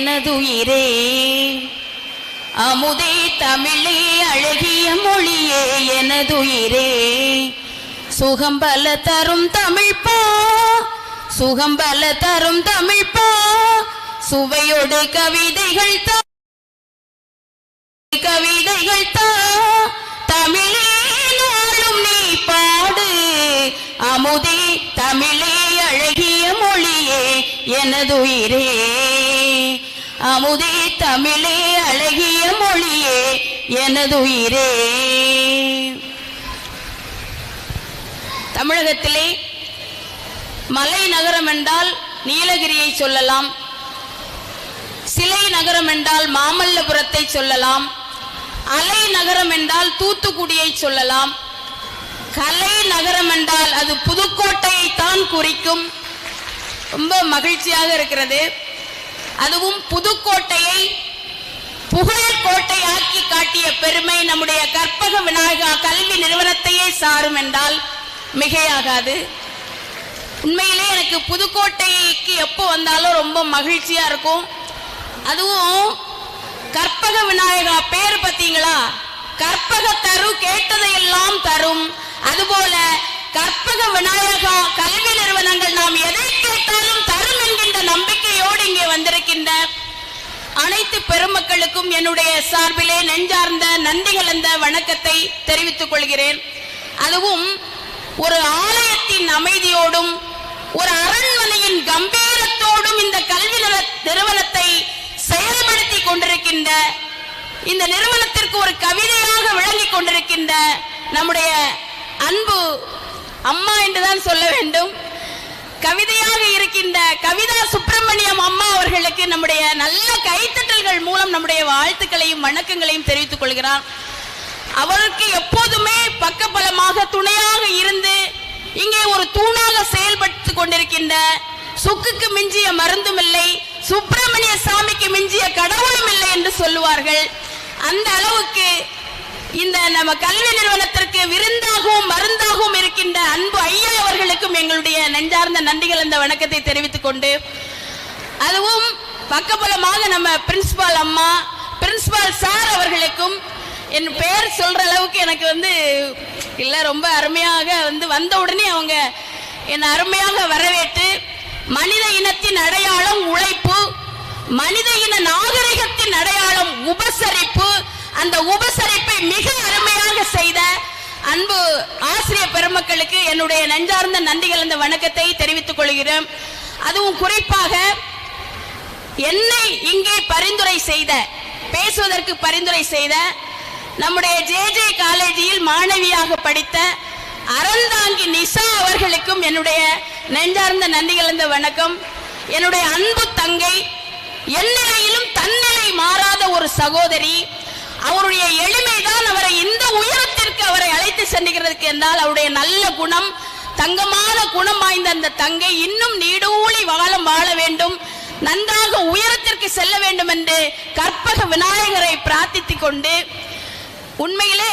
எனதுயிரே. அமுதே தமிழே அழகிய மொழியே எனதுயிரே. சுகம்பல தரும் தமிழ் பா சுகம்பல தரும் தமிழ் பா சுவையோடு கவிதைகள் தா கவிதைகள் தா. தமிழே நாளும் நீ பாடு. அமுதே தமிழே அழகிய மொழியே எனதுயிரே. அமுதே தமிழே அழகிய மொழியே எனது உயிரே தமிழகத்திலே மலை நகரம் என்றால் நீலகிரியை சொல்லலாம். சிலை நகரம் என்றால் மாமல்லபுரத்தை சொல்லலாம். அலை நகரம் என்றால் தூத்துக்குடியை சொல்லலாம். கலை நகரம் என்றால் அது புதுக்கோட்டையை தான் குறிக்கும். ரொம்ப மகிழ்ச்சியாக இருக்கிறது. அதுவும் புதுக்கோட்டையை புகழ் கோட்டையாக்கி காட்டிய பெருமை நம்முடைய கற்பக விநாயகா கல்வி நிறுவனத்தையே சாரும் என்றால் மிகையாகாது. உண்மையிலே எனக்கு புதுக்கோட்டைக்கு எப்போ வந்தாலும் ரொம்ப மகிழ்ச்சியா இருக்கும். அதுவும் கற்பக விநாயகா பேர் பார்த்தீங்களா? கற்பக தரு கேட்டதையெல்லாம் தரும். அதுபோல கற்பக விநாயகா கல்வி நிறுவனங்கள் நாம் எதை கேட்டாலும் தரும் என்கின்ற நம்பிக்கையோடு இங்கே வந்திருக்கின்ற அனைத்து பெருமக்களுக்கும் என்னுடைய சார்பிலே நெஞ்சார்ந்த நன்றி கலந்த வணக்கத்தை தெரிவித்துக் கொள்கிறேன். அதுவும் ஒரு ஆலயத்தின் அமைதியோடும் ஒரு அரண்மனையின் கம்பீரத்தோடும் இந்த கல்வி நிறுவனத்தை செயல்படுத்தி கொண்டிருக்கின்ற இந்த நிறுவனத்திற்கு ஒரு கவிதையாக விளங்கிக் கொண்டிருக்கின்ற நம்முடைய அன்பு அம்மா என்றுதான் சொல்ல வேண்டும். கவிதையாக இருக்கின்ற கவிதா சுப்பிரமணியம் அம்மா அவர்களுக்கு நம்முடைய நல்ல கைத்தட்டல்கள் மூலம் நம்முடைய வாழ்த்துக்களையும் வணக்கங்களையும் தெரிவித்துக் கொள்கிறார். அவருக்கு எப்போதுமே பக்கபலமாக துணையாக இருந்து இங்கே ஒரு தூணாக செயல்பட்டு கொண்டிருக்கின்ற சுக்குக்கு மிஞ்சிய மருந்தும் இல்லை சுப்பிரமணிய சாமிக்கு மிஞ்சிய கடவுளும் இல்லை என்று சொல்லுவார்கள். அந்த அளவுக்கு இந்த நம்ம கல்வி நிறுவனத்திற்கு விருந்தாகவும் மருந்தாகவும் இருக்கின்ற அன்பு ஐயா அவர்களுக்கும் எங்களுடைய நெஞ்சார்ந்த நன்றிகள் இந்த வணக்கத்தை தெரிவித்துக் கொண்டு அதுவும் பக்கபலமாக நம்ம பிரின்சிபால் அம்மா பிரின்சிபால் சார் அவர்களுக்கும் என் பெயர் சொல்ற அளவுக்கு எனக்கு வந்து இல்ல ரொம்ப அருமையாக வந்து வந்த உடனே அவங்க என்னை அருமையாக வரவேற்று மனித இனத்தின் அடையாளம் உழைப்பு மனித இன நாகரிகத்தின் அடையாளம் உபசரிப்பு அந்த உபசரிப்பை மிக அருமையாக செய்த அன்பு ஆசிரியர் பெருமக்களுக்கு என்னுடைய நெஞ்சார்ந்த நன்றிகள் இந்த வணக்கத்தை தெரிவித்துக் கொள்கிறேன். அதுவும் குறிப்பாக என்னை இங்கே பரிந்துரை செய்த பேசுவதற்கு பரிந்துரை செய்த நம்முடைய ஜே ஜே காலேஜில் மாணவியாக படித்த அறந்தாங்கி நிசா அவர்களுக்கும் என்னுடைய நெஞ்சார்ந்த நன்றி கலந்த வணக்கம். என்னுடைய அன்பு தங்கை எந்நிலையிலும் தன்னிலை மாறாத ஒரு சகோதரி அவருடைய எளிமைதான் அவரை இந்த உயரத்திற்கு அவரை அழைத்து சென்றுகிறதுக்கு என்றால் அவருடைய நல்ல குணம் தங்கமான குணம் வாய்ந்த அந்த தங்கை இன்னும் நீடூழி வாழம் வாழ வேண்டும். நன்றாக உயரத்திற்கு செல்ல வேண்டும் என்று கற்பக விநாயகரை பிரார்த்தித்துக் கொண்டு உண்மையிலே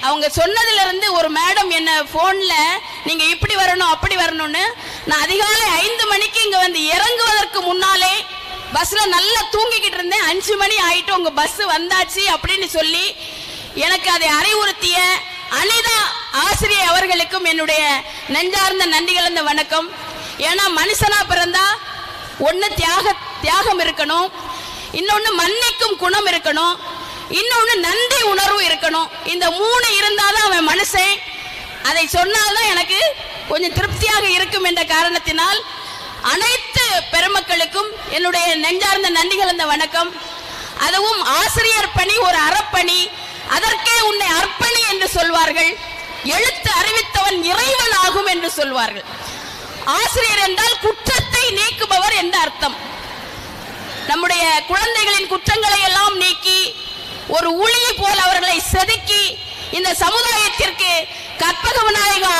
அவங்க சொன்னதிலிருந்து ஒரு மேடம் என்ன போன்ல நீங்க இப்படி வரணும் அப்படி வரணும்னு. நான் அதிகாலை ஐந்து மணிக்கு இங்க வந்து இறங்குவதற்கு முன்னாலே பஸ்ல நல்லா தூங்கிக்கிட்டு இருந்தேன். அஞ்சு மணி ஆயிட்டு உங்க பஸ் வந்தாச்சு அப்படின்னு சொல்லி எனக்கு அதை அறிவுறுத்திய அனிதா ஆசிரியர் அவர்களுக்கும் என்னுடைய நெஞ்சார்ந்த நன்றி கலந்த வணக்கம். ஏன்னா மனுஷனா பிறந்தா ஒன்று தியாக தியாகம் இருக்கணும். இன்னொன்னு மன்னிக்கும் குணம் இருக்கணும். இன்னொன்னு நன்றி உணர்வு இருக்கணும். இந்த மூணு இருந்தாதான் அவன் மனுஷன். அதை சொன்னால்தான் எனக்கு கொஞ்சம் திருப்தியாக இருக்கும் என்ற காரணத்தினால் அனைத்து பெருமக்களுக்கும் என்னுடைய நெஞ்சார்ந்த நன்றி கலந்த வணக்கம். அதுவும் ஆசிரியர் பணி ஒரு அறப்பணி அதற்கே உன்னை அர்ப்பணி என்று சொல்வார்கள். எழுத்து அறிவித்தவன் இறைவன் ஆகும் என்று சொல்வார்கள். ஆசிரியர் என்றால் குற்றத்தை நீக்குபவர் என்ற அர்த்தம். நம்முடைய குழந்தைகளின் குற்றங்களை எல்லாம் நீக்கி ஒரு ஊழியை போல் அவர்களை செதுக்கி இந்த சமுதாயத்திற்கு கற்பக விநாயகா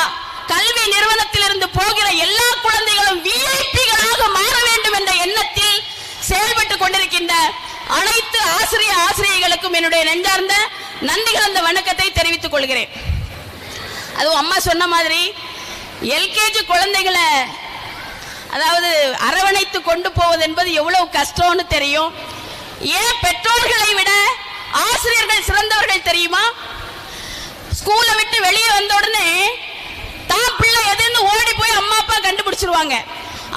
கல்வி நிறுவனத்திலிருந்து போகிற எல்லா குழந்தைகளும் விஐபிகளாக மாற வேண்டும் என்ற எண்ணத்தில் செயல்பட்டு கொண்டிருக்கின்ற அனைத்து ஆசிரிய ஆசிரியர்களுக்கும் என்னுடைய நெஞ்சார்ந்த நன்றி கலந்த வணக்கத்தை தெரிவித்துக் கொள்கிறேன். அதுவும் அம்மா சொன்ன மாதிரி எல்கேஜி குழந்தைகளை அதாவது அரவணைத்து கொண்டு போவது என்பது எவ்வளவு கஷ்டம்னு தெரியும். ஏன் பெற்றோர்களை விட ஆசிரியர்கள் சிறந்தவர்கள் தெரியுமா? ஸ்கூலை விட்டு வெளியே வந்த உடனே தான் பிள்ளை எதுன்னு ஓடி போய் அம்மா அப்பா கண்டுபிடிச்சிருவாங்க.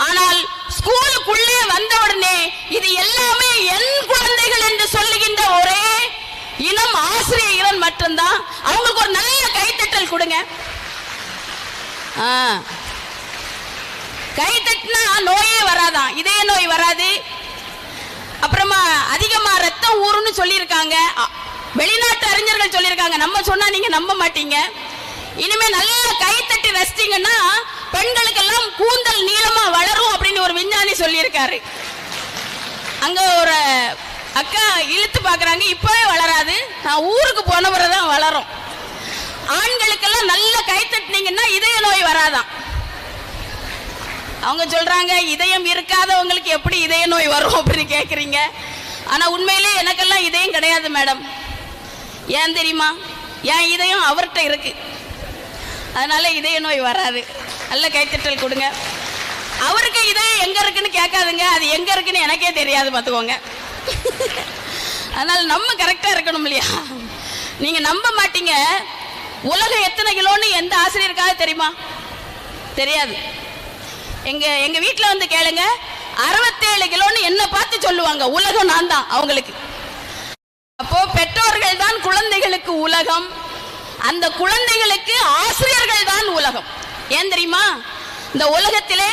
ஆனால் ஸ்கூலுக்குள்ளே வந்த உடனே இது எல்லாமே என் குழந்தைகள் என்று சொல்லுகின்ற ஒரே இனம் ஆசிரியர் இனம் மட்டும்தான். அவங்களுக்கு ஒரு நல்ல கைத்தட்டல் கொடுங்க. ஆ. கை தட்டினா நோயே வராதான் இதய நோய் வராது. அப்புறமா அதிகமா ரத்தம் ஊறுன்னு சொல்லியிருக்காங்க. வெளிநாட்டு அறிஞர்கள் சொல்லியிருக்காங்க. நம்ம சொன்னா நீங்க நம்ப மாட்டீங்க. இனிமே நல்லா கை தட்டி ரசிச்சீங்கன்னா பெண்களுக்கெல்லாம் கூந்தல் நீளமா வளரும் அப்படின்னு ஒரு விஞ்ஞானி சொல்லியிருக்காரு. அங்க ஒரு அக்கா இழுத்து பாக்குறாங்க இப்பவே வளராது. நான் ஊருக்கு போன தான் வளரும். ஆண்களுக்கெல்லாம் நல்ல கை தட்டினீங்கன்னா இதய நோய் வராதான் அவங்க சொல்றாங்க இதயம் இருக்காதவங்களுக்கு எப்படி இதய நோய் வரும் அப்படின்னு கேக்குறீங்க. ஆனா உண்மையிலே எனக்கெல்லாம் இதயம் கிடையாது மேடம். ஏன் தெரியுமா? என் இதயம் அவர்கிட்ட இருக்கு? அதனால இதய நோய் வராது. நல்ல கைத்தட்டல் கொடுங்க. அவருக்கு இதயம் எங்க இருக்குன்னு கேட்காதுங்க. அது எங்க இருக்குன்னு எனக்கே தெரியாது பார்த்துக்கோங்க. அதனால நம்ம கரெக்டா இருக்கணும் இல்லையா? நீங்க நம்ப மாட்டீங்க. உலகம் எத்தனை கிலோன்னு எந்த ஆசிரியருக்காக தெரியுமா? தெரியாது. எங்க எங்க வீட்டில் வந்து கேளுங்க. அறுபத்தேழு கிலோன்னு என்ன பார்த்து சொல்லுவாங்க. உலகம் நான் தான் அவங்களுக்கு. அப்போ பெற்றோர்கள் தான் குழந்தைகளுக்கு உலகம். அந்த குழந்தைகளுக்கு ஆசிரியர்கள் தான் உலகம். ஏன் தெரியுமா? இந்த உலகத்திலே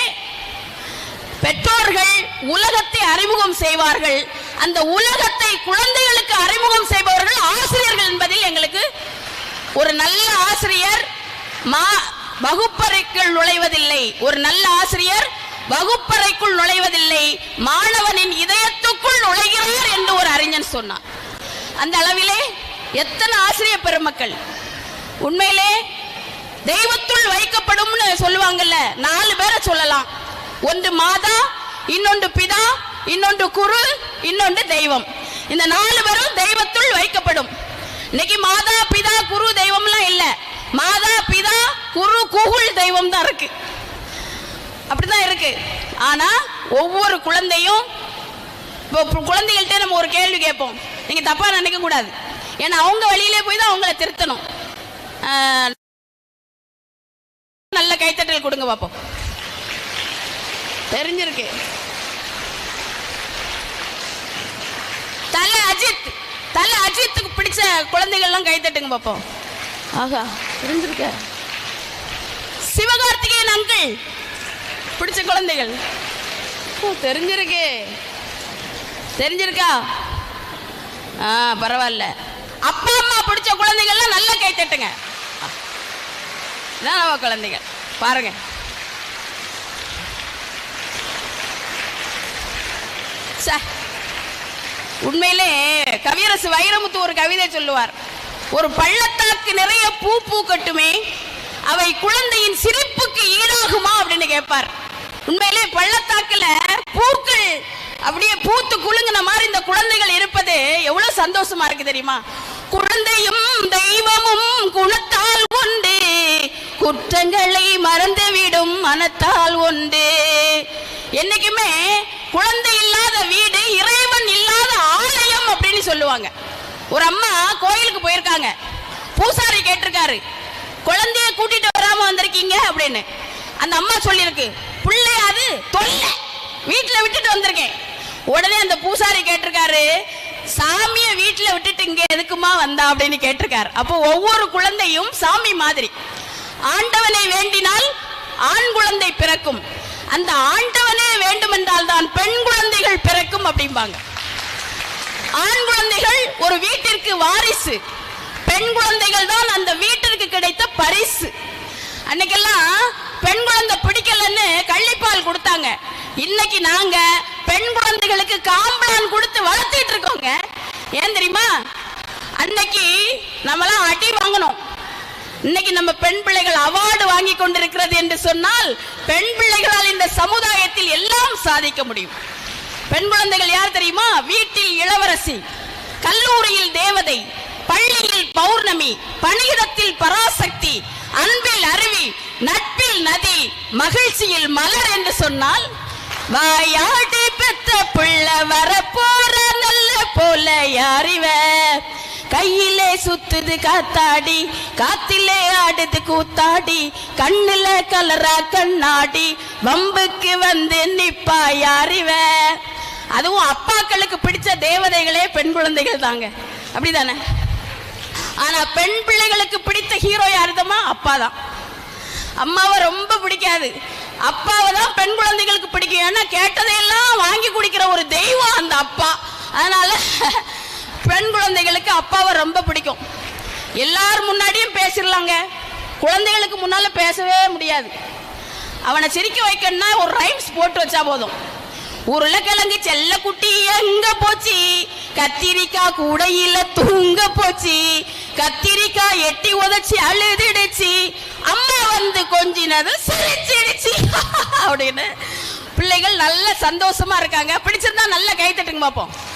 பெற்றோர்கள் உலகத்தை அறிமுகம் செய்வார்கள். அந்த உலகத்தை குழந்தைகளுக்கு அறிமுகம் செய்பவர்கள் ஆசிரியர்கள் என்பதில் எங்களுக்கு ஒரு நல்ல ஆசிரியர் மா வகுப்பறைக்குள் நுழைவதில்லை. ஒரு நல்ல ஆசிரியர் வகுப்பறைக்குள் நுழைவதில்லை. மாணவனின் இதயத்துக்குள் நுழைகிறார் என்று ஒரு அறிஞன் சொன்னான். அந்த அளவிலே எத்தனை ஆசிரியர் பெருமக்கள்? உண்மையிலே தெய்வத்துள் வைக்கப்படும்னு சொல்லுவாங்கல்ல நாலு பேரை சொல்லலாம். ஒன்று மாதா இன்னொன்று பிதா இன்னொன்று குரு இன்னொன்று தெய்வம். இந்த நாலு பேரும் தெய்வத்துள் வைக்கப்படும். இன்னைக்கு மாதா பிதா குரு தெய்வம்லாம் இல்லை. மாதா பிதா குரு குகுள் தெய்வம் தான் இருக்கு. அப்படிதான் இருக்கு. ஆனா ஒவ்வொரு குழந்தையும் இப்போ குழந்தைகள்கிட்ட நம்ம ஒரு கேள்வி கேட்போம். நீங்க தப்பா நினைக்க கூடாது ஏன்னா அவங்க வழியிலே போய் தான் அவங்கள திருத்தணும். நல்ல கைத்தட்டல் கொடுங்க பார்ப்போம் தெரிஞ்சிருக்கு. தலை அஜித் தலை அஜித்துக்கு பிடிச்ச குழந்தைகள்லாம் கைத்தட்டுங்க பார்ப்போம் ஆகா தெரிஞ்சிருக்க. சிவகார்த்திகேயன் அங்கிள் பிடிச்ச குழந்தைகள். ஓ தெரிஞ்சிருக்கு. தெரிஞ்சிருக்கா? ஆ பரவாயில்ல. அப்பா அம்மா பிடிச்ச குழந்தைகள்லாம் நல்ல கை தட்டுங்க இதான் நம்ம குழந்தைகள். பாருங்க. உண்மையிலே கவியரசு வைரமுத்து ஒரு கவிதை சொல்லுவார். ஒரு பள்ளத்தாக்கு நிறைய பூ பூக்கட்டுமே அவை குழந்தையின் சிரிப்புக்கு ஈடாகுமா அப்படின்னு கேட்பார். உண்மையிலே பள்ளத்தாக்குல பூக்கள் அப்படியே பூத்து குலுங்கின மாதிரி இந்த குழந்தைகள் இருப்பது எவ்வளவு சந்தோஷமா இருக்கு தெரியுமா? குழந்தையும் தெய்வமும் குணத்தால் குற்றங்களை மறந்துவிடும் மனத்தால் உண்டு என்னைக்குமே குழந்தை இல்லாத வீடு இறைவன் இல்லாத ஆலயம் அப்படின்னு சொல்லுவாங்க. ஒரு அம்மா கோயிலுக்கு போயிருக்காங்க. பூசாரி கேட்டிருக்காரு குழந்தைய கூட்டிட்டு வராம வந்திருக்கீங்க? அப்படின்னு. அந்த அம்மா சொல்லியிருக்கு பிள்ளையாது தொல்லை. வீட்டில் விட்டுட்டு வந்திருக்கேன். உடனே அந்த பூசாரி கேட்டிருக்காரு சாமியை வீட்டில் விட்டுட்டு இங்கே எதுக்குமா வந்தா? அப்படின்னு கேட்டிருக்காரு. அப்போ ஒவ்வொரு குழந்தையும் சாமி மாதிரி. ஆண்டவனை வேண்டினால் ஆண் குழந்தை பிறக்கும். அந்த ஆண்டவனே வேண்டுமென்றால் தான் பெண் குழந்தைகள் பிறக்கும் அப்படிம்பாங்க. ஆண் குழந்தைகள் ஒரு வீட்டிற்கு வாரிசு. பெண் குழந்தைகள் தான் அந்த வீட்டிற்கு கிடைத்த பரிசு. அன்னைக்கெல்லாம் பெண் குழந்தை பிடிக்கலன்னு கள்ளிப்பால் கொடுத்தாங்க. இன்னைக்கு நாங்க பெண் குழந்தைகளுக்கு காம்பளான் கொடுத்து வளர்த்திட்டு இருக்கோங்க. ஏன் தெரியுமா? அன்னைக்கு நம்மலாம் அடி வாங்கணும் இன்னைக்கு நம்ம பெண் பிள்ளைகள் அவார்டு வாங்கி கொண்டிருக்கிறது என்று சொன்னால் பெண் பிள்ளைகளால் இந்த சமுதாயத்தில் எல்லாம் சாதிக்க முடியும். பெண் குழந்தைகள் யார் தெரியுமா? வீட்டில் இளவரசி கல்லூரியில் தேவதை பள்ளியில் பௌர்ணமி பணியிடத்தில் பராசக்தி அன்பில் அருவி நட்பில் நதி மகிழ்ச்சியில் மலர் என்று சொன்னால் வாயாடி பெத்த புள்ள வரப்போற நல்ல போல யாரிவ கையிலே சுத்துது காத்தாடி காத்திலே ஆடுது கூத்தாடி கண்ணுல கலரா கண்ணாடி வம்புக்கு வந்து நிப்பா யாரிவ அதுவும் அப்பாக்களுக்கு பிடிச்ச தேவதைகளே பெண் குழந்தைகள் தாங்க. அப்படிதானே? ஆனா பெண் பிள்ளைகளுக்கு பிடித்த ஹீரோ யாருதமா அப்பா தான். அம்மாவை ரொம்ப பிடிக்காது. அப்பாவை தான் பெண் குழந்தைகளுக்கு பிடிக்கும். ஏன்னா கேட்டதையெல்லாம் வாங்கி குடிக்கிற ஒரு தெய்வம் அந்த அப்பா. அதனால பெண் குழந்தைகளுக்கு அப்பாவை ரொம்ப பிடிக்கும். எல்லார் முன்னாடியும் பேசிடலாங்க. குழந்தைகளுக்கு முன்னால பேசவே முடியாது. அவனை சிரிக்க வைக்கணும்னா ஒரு ரைம்ஸ் போட்டு வச்சா போதும். உருளைக்கிழங்கு செல்ல குட்டி எங்க போச்சு? கத்திரிக்காய் கூடையில தூங்க போச்சு. கத்திரிக்காய் எட்டி உதச்சி அழுதுடுச்சு. அம்மா வந்து கொஞ்சினது சிரிச்சிடுச்சு. அப்படின்னு. பிள்ளைகள் நல்ல சந்தோஷமா இருக்காங்க. பிடிச்சிருந்தா நல்ல கை தட்டுங்க பார்ப்போம்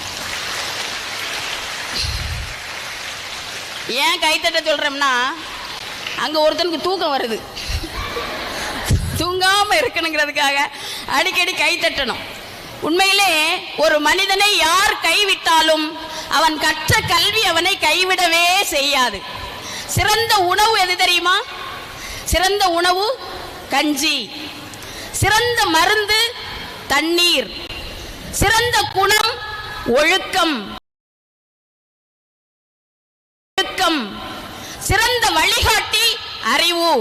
ஏன் கைத்தட்ட சொல்றோம்னா அங்க ஒருத்தனுக்கு தூக்கம் வருது. தூங்காம இருக்கணுங்கிறதுக்காக அடிக்கடி கை தட்டணும் உண்மையிலே ஒரு மனிதனை யார் கைவிட்டாலும் அவன் கற்ற கல்வி அவனை கைவிடவே செய்யாது. சிறந்த உணவு எது தெரியுமா? சிறந்த உணவு கஞ்சி. சிறந்த மருந்து தண்ணீர். சிறந்த குணம் ஒழுக்கம். ஒழுக்கம் சிறந்த வழிகாட்டி அறிவு.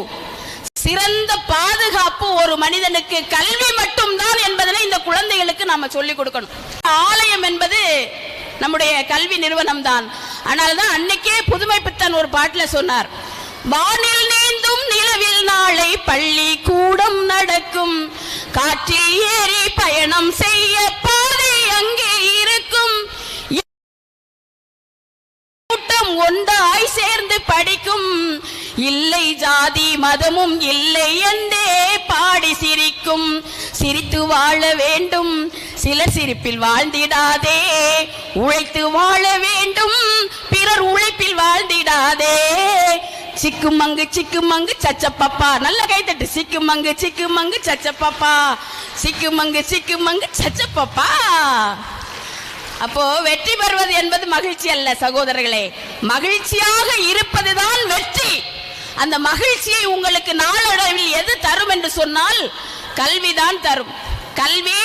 சிறந்த பாதுகாப்பு ஒரு மனிதனுக்கு கல்வி மட்டும்தான் என்பதனை இந்த குழந்தைகளுக்கு நாம சொல்லிக் கொடுக்கணும். ஆலயம் என்பது நம்முடைய கல்வி நிறுவனம் தான் ஆனால் தான் அன்னைக்கே புதுமை பித்தன் ஒரு பாட்டில் சொன்னார் வானில் நீந்தும் நிலவில் நாளை பள்ளி கூடம் நடக்கும். காற்றில் ஏறி பயணம் செய்ய பாதை அங்கே கூட்டம் ஒன்றாய் சேர்ந்து படிக்கும் இல்லை ஜாதி மதமும் இல்லை என்றே பாடி சிரிக்கும். சிரித்து வாழ வேண்டும். சிலர் சிரிப்பில் வாழ்ந்திடாதே. உழைத்து வாழ வேண்டும். பிறர் உழைப்பில் வாழ்ந்திடாதே. சிக்குமங்கு சிக்குமங்கு சச்சப்பப்பா. நல்ல கைத்தட்டு சிக்குமங்கு சிக்குமங்கு சச்சப்பப்பா. சிக்குமங்கு சிக்குமங்கு சச்சப்பப்பா. அப்போ வெற்றி பெறுவது என்பது மகிழ்ச்சி அல்ல சகோதரர்களே. மகிழ்ச்சியாக இருப்பதுதான் வெற்றி. அந்த மகிழ்ச்சியை உங்களுக்கு நாளடைவில் எது தரும் என்று சொன்னால் கல்விதான் தரும். கல்வி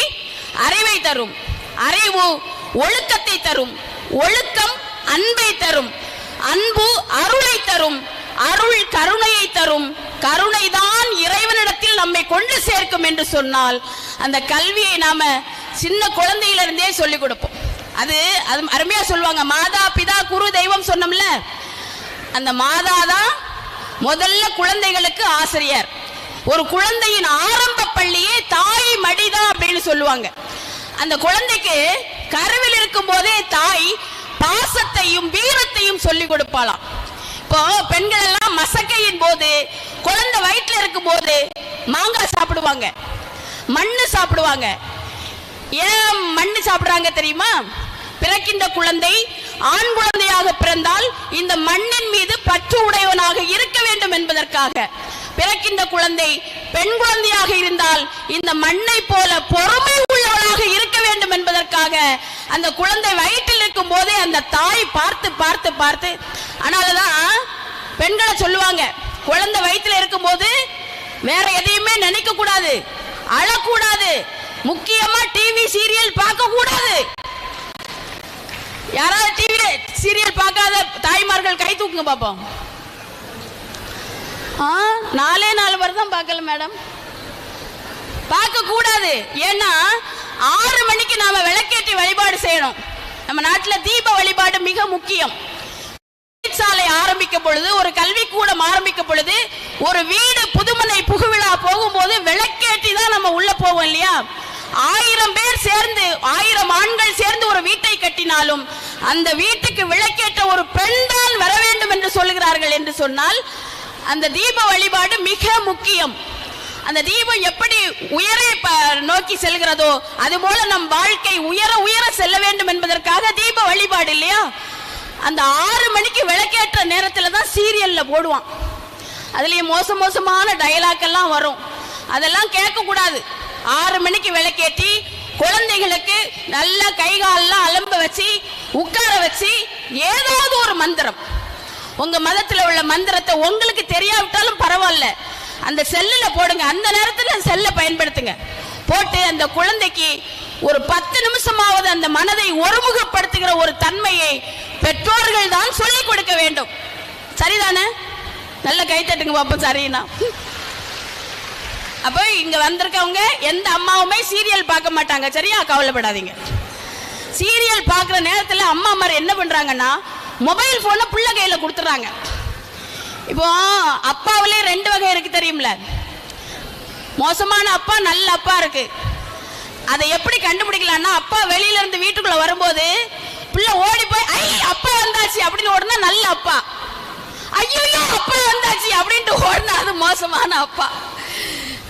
அறிவை தரும். அறிவு ஒழுக்கத்தை தரும். ஒழுக்கம் அன்பை தரும். அன்பு அருளை தரும். அருள் கருணையை தரும். கருணைதான் இறைவனிடத்தில் நம்மை கொண்டு சேர்க்கும் என்று சொன்னால் அந்த கல்வியை நாம சின்ன குழந்தையிலிருந்தே சொல்லிக் கொடுப்போம். அது அது அருமையா சொல்லுவாங்க. மாதா பிதா குரு தெய்வம் சொன்னோம்ல? அந்த மாதா தான் முதல்ல குழந்தைகளுக்கு ஆசிரியர். ஒரு குழந்தையின் ஆரம்ப பள்ளியே தாய் மடிதான் அப்படின்னு சொல்லுவாங்க. அந்த குழந்தைக்கு கருவில் இருக்கும் போதே தாய் பாசத்தையும் வீரத்தையும் சொல்லி கொடுப்பாளாம். இப்போ பெண்கள் எல்லாம் மசக்கையின் போது குழந்தை வயிற்றுல இருக்கும் போது மாங்காய் சாப்பிடுவாங்க. மண்ணு சாப்பிடுவாங்க. ஏன் மண்ணு சாப்பிடுறாங்க தெரியுமா? பிறக்கின்ற குழந்தை ஆண் குழந்தையாக பிறந்தால் இந்த மண்ணின் மீது பற்று உடையவனாக இருக்க வேண்டும் என்பதற்காக. பிறக்கின்ற குழந்தை பெண் குழந்தையாக இருந்தால் இந்த மண்ணை போல பொறுமை உள்ளவனாக இருக்க வேண்டும் என்பதற்காக அந்த குழந்தை வயிற்றில் இருக்கும் போதே அந்த தாய் பார்த்து பார்த்து பார்த்து அதனாலதான் பெண்களை சொல்லுவாங்க குழந்தை வயிற்றுல இருக்கும் போது வேற எதையுமே நினைக்க கூடாது அழக்கூடாது முக்கியமா டிவி சீரியல் பார்க்க கூடாது யாராவது டிவி சீரியல் பார்க்காத தாய்மார்கள் கை தூக்குங்க பாப்போம். ஆ நாலே நாலு பேர் தான் பார்க்கல மேடம் பார்க்க கூடாது ஏன்னா ஆறு மணிக்கு நாம விளக்கேற்றி வழிபாடு செய்யணும். நம்ம நாட்டில் தீப வழிபாடு மிக முக்கியம். சாலை ஆரம்பிக்கும் பொழுது ஒரு கல்வி கூடம் ஆரம்பிக்கும் பொழுது ஒரு வீடு புதுமனை புகுவிழா போகும்போது விளக்கேற்றி தான் நம்ம உள்ள போவோம் இல்லையா? ஆயிரம் பேர் சேர்ந்து ஆயிரம் ஆண்கள் சேர்ந்து ஒரு வீட்டை கட்டினாலும் அந்த வீட்டுக்கு விளக்கேற்ற ஒரு பெண் தான் வர வேண்டும் என்று சொல்கிறார்கள் என்று சொன்னால் அந்த தீப வழிபாடு மிக முக்கியம். அந்த தீபம் எப்படி உயரை நோக்கி செல்கிறதோ அதுபோல நம் வாழ்க்கை உயர உயர செல்ல வேண்டும் என்பதற்காக தீப வழிபாடு இல்லையா? அந்த ஆறு மணிக்கு விளக்கேற்ற நேரத்துல தான் சீரியல்ல போடுவான். அதுலயும் மோசம் மோசமான டயலாக் எல்லாம் வரும். அதெல்லாம் கேட்க கூடாது ஆறு மணிக்கு விளக்கேற்றி குழந்தைகளுக்கு நல்ல கைகாலெல்லாம் அலம்ப வச்சு உட்கார வச்சு ஏதாவது ஒரு மந்திரம். உங்க மதத்தில் உள்ள மந்திரத்தை உங்களுக்கு தெரியாவிட்டாலும் பரவாயில்ல. அந்த செல்லில் போடுங்க. அந்த நேரத்தில் செல்லை பயன்படுத்துங்க. போட்டு அந்த குழந்தைக்கு ஒரு பத்து நிமிஷமாவது அந்த மனதை ஒருமுகப்படுத்துகிற ஒரு தன்மையை பெற்றோர்கள் தான் சொல்லிக் கொடுக்க வேண்டும். சரிதானே? நல்ல கை தட்டுங்க பாப்போம் சரிண்ணா அப்போ இங்க வந்திருக்கவங்க எந்த அம்மாவுமே சீரியல் பார்க்க மாட்டாங்க. சரியா? கவலைப்படாதீங்க. சீரியல் பார்க்குற நேரத்தில் அம்மா அம்மா என்ன பண்ணுறாங்கன்னா மொபைல் ஃபோனை பிள்ளை கையில் கொடுத்துட்றாங்க. இப்போ அப்பாவிலே ரெண்டு வகை இருக்கு தெரியும்ல. மோசமான அப்பா நல்ல அப்பா இருக்கு. அதை எப்படி கண்டுபிடிக்கலாம்னா அப்பா வெளியில இருந்து வீட்டுக்குள்ள வரும்போது பிள்ளை ஓடி போய் ஐ அப்பா வந்தாச்சு அப்படின்னு ஓடுனா நல்ல அப்பா. ஐயோ அப்பா வந்தாச்சு அப்படின்ட்டு ஓடுனா அது மோசமான அப்பா.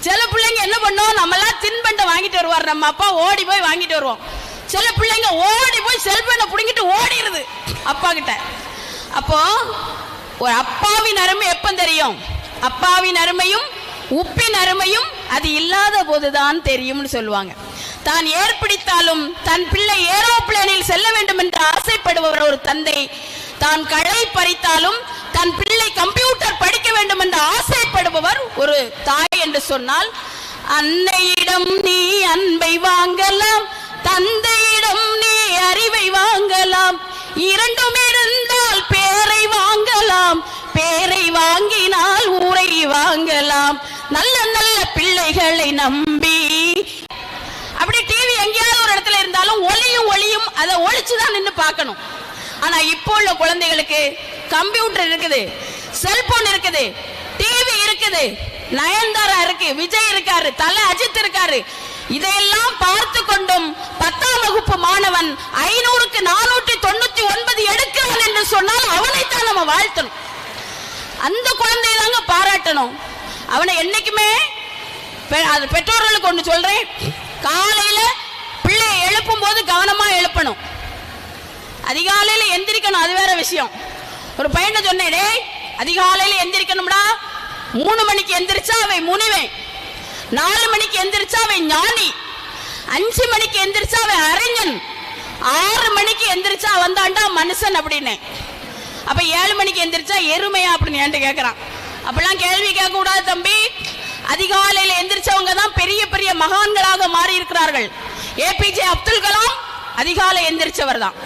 சில பிள்ளைங்க என்ன பண்ணோம்? நம்மளாம் தின்பண்டை வாங்கிட்டு வருவார். நம்ம அப்பா ஓடி போய் வாங்கிட்டு வருவோம். சில பிள்ளைங்க ஓடி போய் செல்போனை பிடுங்கிட்டு ஓடிடுது அப்பா கிட்ட. அப்போ ஒரு அப்பாவின் அருமை எப்போ தெரியும்? அப்பாவின் அருமையும் உப்பின் அருமையும் அது இல்லாத போதுதான் தெரியும்னு சொல்லுவாங்க. தான் ஏற்பிடித்தாலும் தன் பிள்ளை ஏரோப்ளேனில் செல்ல வேண்டும் என்று ஆசைப்படுபவர் ஒரு தந்தை. தான் களை பறித்தாலும் தன் பிள்ளை கம்ப்யூட்டர் படிக்க வேண்டும் என்று ஆசைப்படுபவர் ஒரு தாய். என்று சொன்னால் அன்னையிடம் நீ அன்பை வாங்கலாம் தந்தையிடம் நீ அறிவை வாங்கலாம் இரண்டும் இருந்தால் பேரை வாங்கலாம் பேரை வாங்கினால் ஊரை வாங்கலாம் நல்ல நல்ல பிள்ளைகளை நம்பி. அப்படி டிவி எங்கேயாவது ஒரு இடத்துல இருந்தாலும் ஒளியும் ஒளியும் அதை ஒழிச்சுதான் நின்று பார்க்கணும். ஆனா இப்போ உள்ள குழந்தைகளுக்கு கம்ப்யூட்டர் இருக்குது செல்போன் இருக்குது டிவி இருக்குது. நயன்தாரா இருக்கு விஜய் இருக்காரு தல அஜித் இருக்காரு. இதையெல்லாம் பார்த்து கொண்டும் பத்தாம் வகுப்பு மாணவன் ஐநூறுக்கு நானூற்றி தொண்ணூத்தி ஒன்பது எடுக்கிறான் என்று சொன்னால் அவனைத்தான் நம்ம வாழ்த்தணும். அந்த குழந்தையை தாங்க பாராட்டணும். அவனை என்னைக்குமே பெ- அது பெற்றோர்களுக்கு ஒன்று சொல்றேன். காலையில பிள்ளையை எழுப்பும் போது கவனமா எழுப்பணும். அதிகாலையில எந்திரிக்கணும் அது வேற விஷயம். ஒரு பையனை சொன்னேன் டேய் அதிகாலையில எந்திரிக்கணும்டா. மூணு மணிக்கு எந்திரிச்சா அவன் முனிவன். நாலு மணிக்கு எந்திரிச்சா அவன் ஞானி. அஞ்சு மணிக்கு எந்திரிச்சா அவன் அறிஞன். ஆறு மணிக்கு எந்திரிச்சா வந்தாண்டா மனுஷன் அப்படின்னு. அப்ப ஏழு மணிக்கு எந்திரிச்சா எருமையா அப்படின்னு என்கிட்ட கேட்கறான் அப்பெல்லாம் கேள்வி கேட்க கூடாது தம்பி. அதிகாலையில எந்திரிச்சவங்க தான் பெரிய பெரிய மகான்களாக மாறி இருக்கிறார்கள் ஏபிஜே அப்துல் கலாம் அதிகாலை எந்திரிச்சவர் தான்.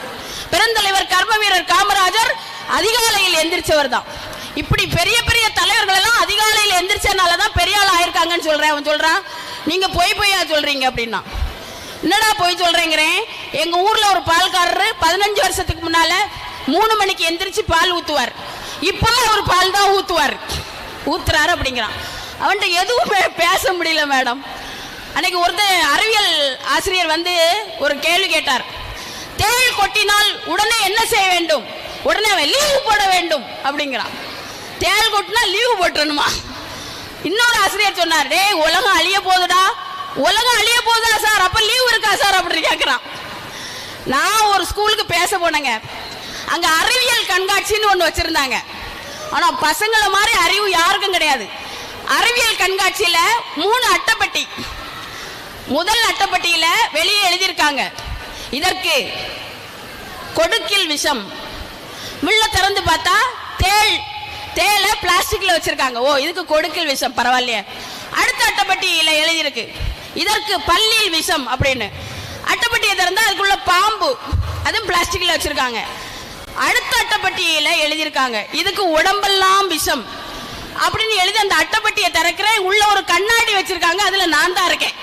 பெருந்தலைவர் கர்ம வீரர் காமராஜர் அதிகாலையில் எந்திரிச்சவர் தான். இப்படி பெரிய பெரிய தலைவர்கள் எல்லாம் அதிகாலையில் எந்திரிச்சனால தான் பெரிய ஆள் ஆயிருக்காங்கன்னு சொல்றேன். அவன் சொல்றான் நீங்க பொய் பொய்யா சொல்றீங்க அப்படின்னா. என்னடா பொய் சொல்றேங்கிறேன்? எங்க ஊர்ல ஒரு பால்காரரு பதினஞ்சு வருஷத்துக்கு முன்னால மூணு மணிக்கு எந்திரிச்சு பால் ஊத்துவார். இப்பவும் அவர் பால் தான் ஊத்துவார். ஊத்துறாரு அப்படிங்கிறான். அவன்கிட்ட எதுவும் பேச முடியல மேடம். அன்னைக்கு ஒருத்தர் அறிவியல் ஆசிரியர் வந்து ஒரு கேள்வி கேட்டார். தேள் கொட்டினால் உடனே என்ன செய்ய வேண்டும்? உடனே அவன் லீவு போட வேண்டும். அப்படிங்கிறான். தேள் கொட்டினா லீவு போட்டுருணுமா இன்னொரு ஆசிரியர் சொன்னார் டேய் உலகம் அழிய போகுதுடா. உலகம் அழிய போகுதா சார். அப்ப லீவ் இருக்கா சார்? அப்படின்னு கேட்கிறான் நான் ஒரு ஸ்கூலுக்கு பேச போனேங்க. அங்க அறிவியல் கண்காட்சின்னு ஒண்ணு வச்சிருந்தாங்க. ஆனா பசங்களை மாதிரி அறிவு யாருக்கும் கிடையாது. அறிவியல் கண்காட்சியில மூணு அட்டைப்பட்டி. முதல் அட்டைப்பட்டியில வெளியே எழுதியிருக்காங்க. இதற்கு கொடுக்கில் விஷம். முள்ள திறந்து பார்த்தா தேள். தேளை பிளாஸ்டிக்ல வச்சிருக்காங்க. ஓ இதுக்கு கொடுக்கல் விஷம் பரவாயில்லையே. அடுத்த அட்டைப்பட்டியில எழுதியிருக்கு. இதற்கு பள்ளியில் விஷம் அப்படின்னு. அட்டைப்பட்டியை திறந்தா அதுக்குள்ள பாம்பு. அதுவும் பிளாஸ்டிக்ல வச்சிருக்காங்க. அடுத்த அட்டைப்பட்டியில எழுதியிருக்காங்க. இதுக்கு உடம்பெல்லாம் விஷம். அப்படின்னு எழுதி அந்த அட்டைப்பட்டியை திறக்கிறேன் உள்ள ஒரு கண்ணாடி வச்சிருக்காங்க. அதுல நான் தான் இருக்கேன்.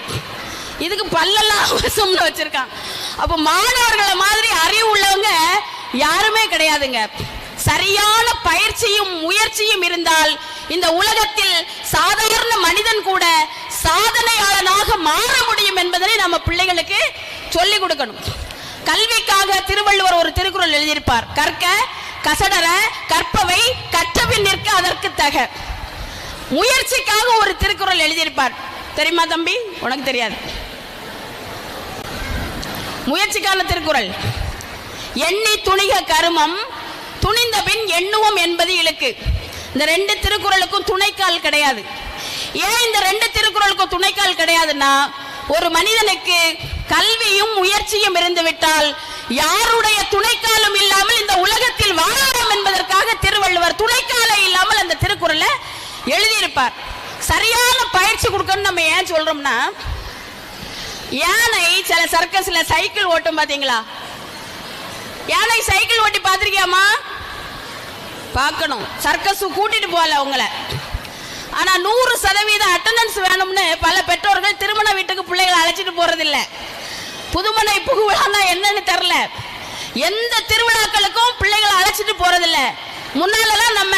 இதுக்கு பல்லெல்லாம் விஷம்னு வச்சிருக்காங்க. அப்போ மாணவர்களை மாதிரி அறிவு உள்ளவங்க யாருமே கிடையாதுங்க. சரியான பயிற்சியும் முயற்சியும் இருந்தால் இந்த உலகத்தில் சாதாரண மனிதன் கூட சாதனையாளனாக மாற முடியும் என்பதனை நம்ம பிள்ளைகளுக்கு சொல்லிக் கொடுக்கணும். கல்விக்காக திருவள்ளுவர் ஒரு திருக்குறள் எழுதியிருப்பார். கற்க கசடர கற்பவை கற்றபின் நிற்க அதற்கு தக. முயற்சிக்காக ஒரு திருக்குறள் எழுதியிருப்பார். தெரியுமா தம்பி? உனக்கு தெரியாது. முயற்சிக்கான திருக்குறள். எண்ணி துணிக கருமம் துணிந்த பின் எண்ணுவோம் என்பது இழுக்கு இந்த ரெண்டு திருக்குறளுக்கும் துணைக்கால் கிடையாது. ஏன் இந்த ரெண்டு திருக்குறளுக்கும் துணைக்கால் கிடையாதுன்னா ஒரு மனிதனுக்கு கல்வியும் முயற்சியும் இருந்துவிட்டால் யாருடைய துணைக்காலும் இல்லாமல் இந்த உலகத்தில் வாழலாம் என்பதற்காக திருவள்ளுவர் துணைக்காலை இல்லாமல் அந்த திருக்குறளை எழுதியிருப்பார். சரியான பயிற்சி கொடுக்கணும்னு நம்ம ஏன் சொல்றோம்னா யானை சில சர்க்கஸ்ல சைக்கிள் ஓட்டும் பாத்தீங்களா? யானை சைக்கிள் ஓட்டி பாத்திருக்கியாமா பார்க்கணும். சர்க்கஸ் கூட்டிட்டு போகல உங்களை ஆனா நூறு சதவீத அட்டண்டன்ஸ் வேணும்னு பல பெற்றோர்கள் திருமண வீட்டுக்கு பிள்ளைகளை அழைச்சிட்டு போறதில்ல. புதுமனை புகுவிழான்னா என்னன்னு தெரில எந்த திருவிழாக்களுக்கும் பிள்ளைகளை அழைச்சிட்டு போறதில்ல. முன்னாலெல்லாம் நம்ம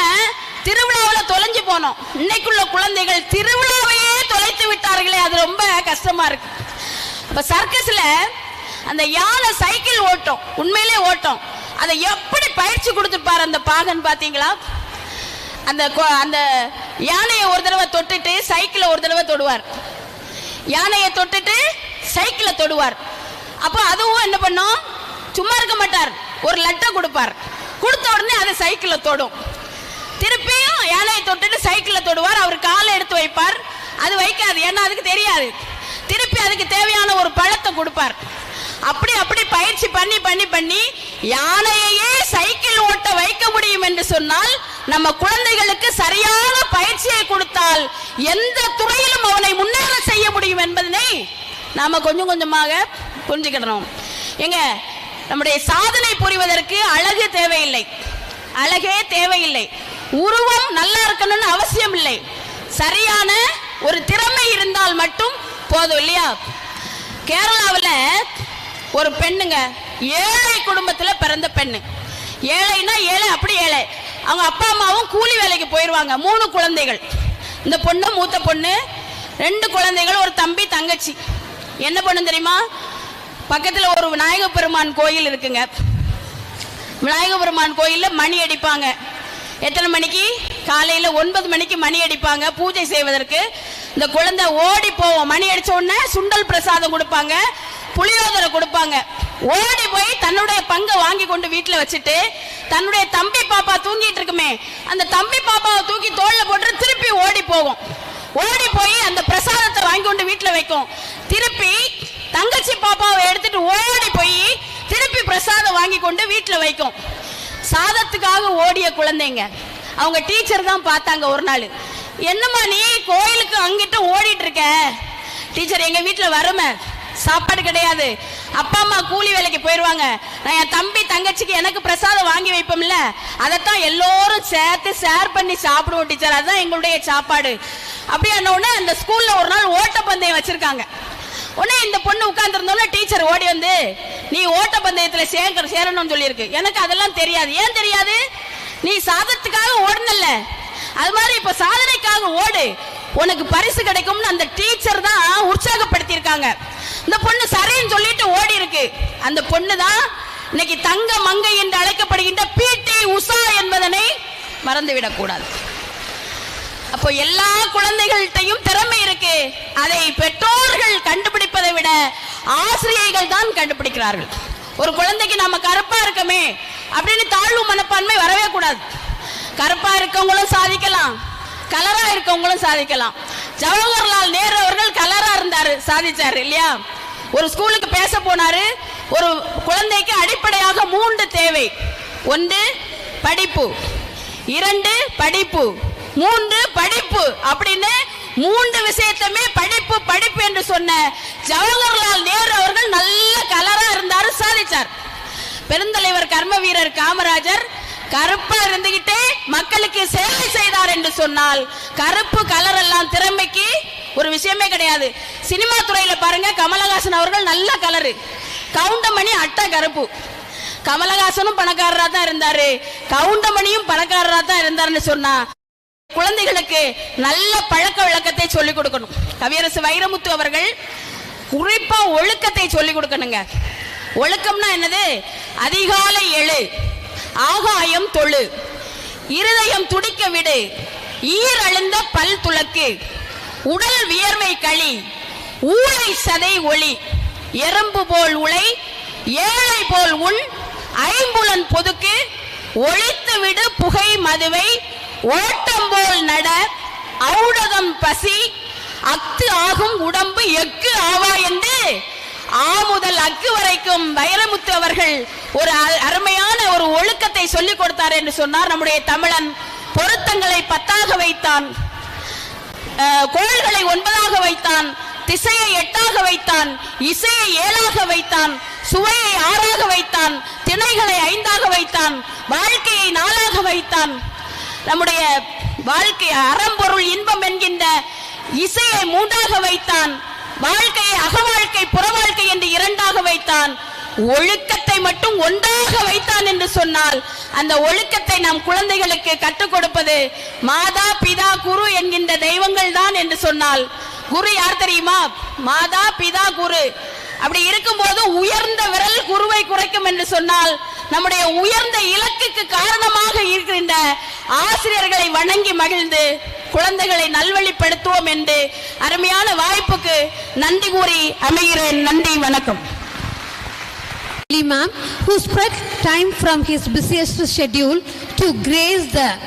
திருவிழாவில் தொலைஞ்சு போனோம். இன்னைக்குள்ள குழந்தைகள் திருவிழாவையே தொலைத்து விட்டார்களே அது ரொம்ப கஷ்டமா இருக்கு. இப்ப சர்க்கஸ்ல அந்த யானை சைக்கிள் ஓட்டும். உண்மையிலே ஓட்டும். அதை எப்படி பயிற்சி கொடுத்துருப்பாரு அந்த பாகன் பார்த்தீங்களா அந்த கொ- அந்த யானையை ஒரு தடவை தொட்டுட்டு சைக்கிளை ஒரு தடவை தொடுவார். யானையை தொட்டுட்டு சைக்கிளை தொடுவார். அப்போ அதுவும் என்ன பண்ணும்? சும்மா இருக்க மாட்டார். ஒரு லட்டை கொடுப்பார். கொடுத்த உடனே அது சைக்கிளை தொடும். திருப்பியும் யானையை தொட்டுட்டு சைக்கிளை தொடுவார். அவர் காலை எடுத்து வைப்பார். அது வைக்காது. ஏன்னா அதுக்கு தெரியாது. திருப்பி அதுக்கு தேவையான ஒரு பழத்தை கொடுப்பார். அப்படி அப்படி பயிற்சி பண்ணி பண்ணி பண்ணி யானையையே சைக்கிள் ஓட்ட வைக்க முடியும் என்று சொன்னால் நம்ம குழந்தைகளுக்கு சரியான பயிற்சியை கொடுத்தால் எந்த துறையிலும் அவனை முன்னேற செய்ய முடியும் என்பதனை நாம கொஞ்சம் கொஞ்சமாக புரிஞ்சுக்கிடணும். எங்க நம்முடைய சாதனை புரிவதற்கு அழகு தேவையில்லை. அழகே தேவையில்லை. உருவம் நல்லா இருக்கணும்னு அவசியம் இல்லை. சரியான ஒரு திறமை இருந்தால் மட்டும் போதும் இல்லையா? கேரளாவில் ஒரு பெண்ணுங்க ஏழை குடும்பத்தில் பிறந்த பெண்ணு. ஏழைனா ஏழை அப்படி ஏழை. அவங்க அப்பா அம்மாவும் கூலி வேலைக்கு போயிடுவாங்க மூணு குழந்தைகள். இந்த பொண்ணு மூத்த பொண்ணு ரெண்டு குழந்தைகள் ஒரு தம்பி தங்கச்சி. என்ன பண்ணும் தெரியுமா? பக்கத்தில் ஒரு விநாயக பெருமான் கோயில் இருக்குங்க. விநாயக பெருமான் கோயிலில் மணி அடிப்பாங்க. எத்தனை மணிக்கு? காலையில் ஒன்பது மணிக்கு மணி அடிப்பாங்க பூஜை செய்வதற்கு. இந்த குழந்தை ஓடி போவோம். மணி அடித்த உடனே சுண்டல் பிரசாதம் கொடுப்பாங்க. புளியோதரை கொடுப்பாங்க. ஓடி போய் தன்னுடைய பங்கை வாங்கி கொண்டு வீட்டில் வச்சுட்டு தன்னுடைய தம்பி பாப்பா தூங்கிட்டு இருக்குமே அந்த தம்பி பாப்பாவை தூக்கி தோல்ல போட்டு திருப்பி ஓடி போகும். ஓடி போய் அந்த பிரசாதத்தை வாங்கி கொண்டு வீட்டில் வைக்கும். திருப்பி தங்கச்சி பாப்பாவை எடுத்துட்டு ஓடி போய் திருப்பி பிரசாதம் வாங்கி கொண்டு வீட்டில் வைக்கும். சாதத்துக்காக ஓடிய குழந்தைங்க. அவங்க டீச்சர் தான் பார்த்தாங்க ஒரு நாள். என்னம்மா நீ கோயிலுக்கு அங்கிட்ட ஓடிட்டு இருக்க? டீச்சர் எங்க வீட்டில் வறுமை. சாப்பாடு கிடையாது. அப்பா அம்மா கூலி வேலைக்கு போயிடுவாங்க நான் என் தம்பி தங்கச்சிக்கு எனக்கு பிரசாதம் வாங்கி வைப்போம்ல அதைத்தான் எல்லோரும் சேர்த்து ஷேர் பண்ணி சாப்பிடுவோம் டீச்சர் அதுதான் எங்களுடைய சாப்பாடு. அப்படி உடனே அந்த ஸ்கூல்ல ஒரு நாள் ஓட்டப்பந்தயம் வச்சிருக்காங்க. உடனே இந்த பொண்ணு உட்காந்துருந்தோன்னே டீச்சர் ஓடி வந்து நீ ஓட்டப்பந்தயத்தில் சேர சேரணும்னு சொல்லியிருக்கு. எனக்கு அதெல்லாம் தெரியாது. ஏன் தெரியாது? நீ சாதத்துக்காக ஓடனல்ல. அது மாதிரி இப்போ சாதனைக்காக ஓடு. உனக்கு பரிசு கிடைக்கும்னு அந்த டீச்சர் தான் உற்சாகப்படுத்தியிருக்காங்க. இந்த பொண்ணு சரின்னு சொல்லிட்டு ஓடி இருக்கு. அந்த பொண்ணு தான் இன்னைக்கு தங்க மங்கை என்று அழைக்கப்படுகின்ற பிடி உஷா என்பதனை மறந்துவிடக் கூடாது. அப்போ எல்லா குழந்தைகள்கிட்டையும் திறமை இருக்கு. அதை பெற்றோர்கள் கண்டுபிடிப்பதை விட ஆசிரியைகள் தான் கண்டுபிடிக்கிறார்கள். ஒரு குழந்தைக்கு நாம கருப்பா இருக்கமே அப்படின்னு தாழ்வு மனப்பான்மை வரவே கூடாது. கருப்பா இருக்கவங்களும் சாதிக்கலாம். கலரா இருக்கவங்களும் சாதிக்கலாம். ஜவஹர்லால் நேரு சாதிச்சாரு இல்லையா? ஒரு ஸ்கூலுக்கு பேச போனாரு ஒரு குழந்தைக்கு அடிப்படையாக மூன்று தேவை. ஒன்று படிப்பு. இரண்டு படிப்பு. மூன்று படிப்பு. அப்படின்னு மூன்று விஷயத்தையுமே படிப்பு படிப்பு என்று சொன்ன ஜவஹர்லால் நேரு அவர்கள் நல்ல கலரா இருந்தாரு சாதிச்சார். பெருந்தலைவர் கர்ம வீரர் காமராஜர் கருப்பா இருந்துகிட்டே மக்களுக்கு சேவை செய்தார் என்று சொன்னால் கருப்பு கலர் எல்லாம் திறமைக்கு ஒரு விஷயமே கிடையாது. சினிமா துறையில பாருங்க கமலஹாசன் அவர்கள் நல்ல கலரு. கவுண்டமணி அட்டை கருப்பு. கமலஹாசனும் பணக்காரரா தான் இருந்தாரு. கவுண்டமணியும் பணக்காரரா தான் இருந்தாருன்னு சொன்னா குழந்தைகளுக்கு நல்ல பழக்க வழக்கத்தை சொல்லிக் கொடுக்கணும். கவியரசு வைரமுத்து அவர்கள் குறிப்பா ஒழுக்கத்தை சொல்லிக் கொடுக்கணுங்க. ஒழுக்கம்னா என்னது? அதிகாலை எழு ஆகாயம் தொழு. இருதயம் துடிக்க விடு. ஈரழுந்த பல் துளக்கு. உடல் வியர்வை களி ஊழை சதை ஒளி எறும்பு போல் உளை ஏழை போல் உள் ஐம்புலன் பொதுக்கு ஒழித்து விடு புகை மதுவை ஓட்டம் போல் நட ஔடதம் பசி அத்து ஆகும் உடம்பு எக்கு ஆவா என்று ஆ முதல் அக்கு வரைக்கும் வைரமுத்து அவர்கள் ஒரு அருமையான ஒரு ஒழுக்கத்தை சொல்லிக் கொடுத்தார் என்று சொன்னார். நம்முடைய தமிழன் பொருத்தங்களை பத்தாக வைத்தான். அஹ், ஒன்பதாக வைத்தான் திசையை எட்டாக வைத்தான் இசையை ஏழாக வைத்தான் சுவையை ஆறாக வைத்தான் திணைகளை ஐந்தாக வைத்தான் வாழ்க்கையை நாளாக வைத்தான். நம்முடைய வாழ்க்கை அறம்பொருள் இன்பம் என்கின்ற இசையை மூன்றாக வைத்தான் வாழ்க்கையை அகவாழ்க்கை புறவாழ்க்கை என்று இரண்டாக வைத்தான். ஒழுக்க ஒழுக்கத்தை மட்டும் ஒன்றாக வைத்தான் என்று சொன்னால் அந்த ஒழுக்கத்தை நம் குழந்தைகளுக்கு கற்றுக் கொடுப்பது மாதா பிதா குரு என்கின்ற தெய்வங்கள் தான் என்று சொன்னால் குரு யார் தெரியுமா? மாதா பிதா குரு. அப்படி இருக்கும்போது உயர்ந்த விரல் குருவை குறைக்கும் என்று சொன்னால் நம்முடைய உயர்ந்த இலக்குக்கு காரணமாக இருக்கின்ற ஆசிரியர்களை வணங்கி மகிழ்ந்து குழந்தைகளை நல்வழிப்படுத்துவோம் என்று அருமையான வாய்ப்புக்கு நன்றி கூறி அமைகிறேன். நன்றி வணக்கம். Ma'am, who spread time from his busiest schedule to grace the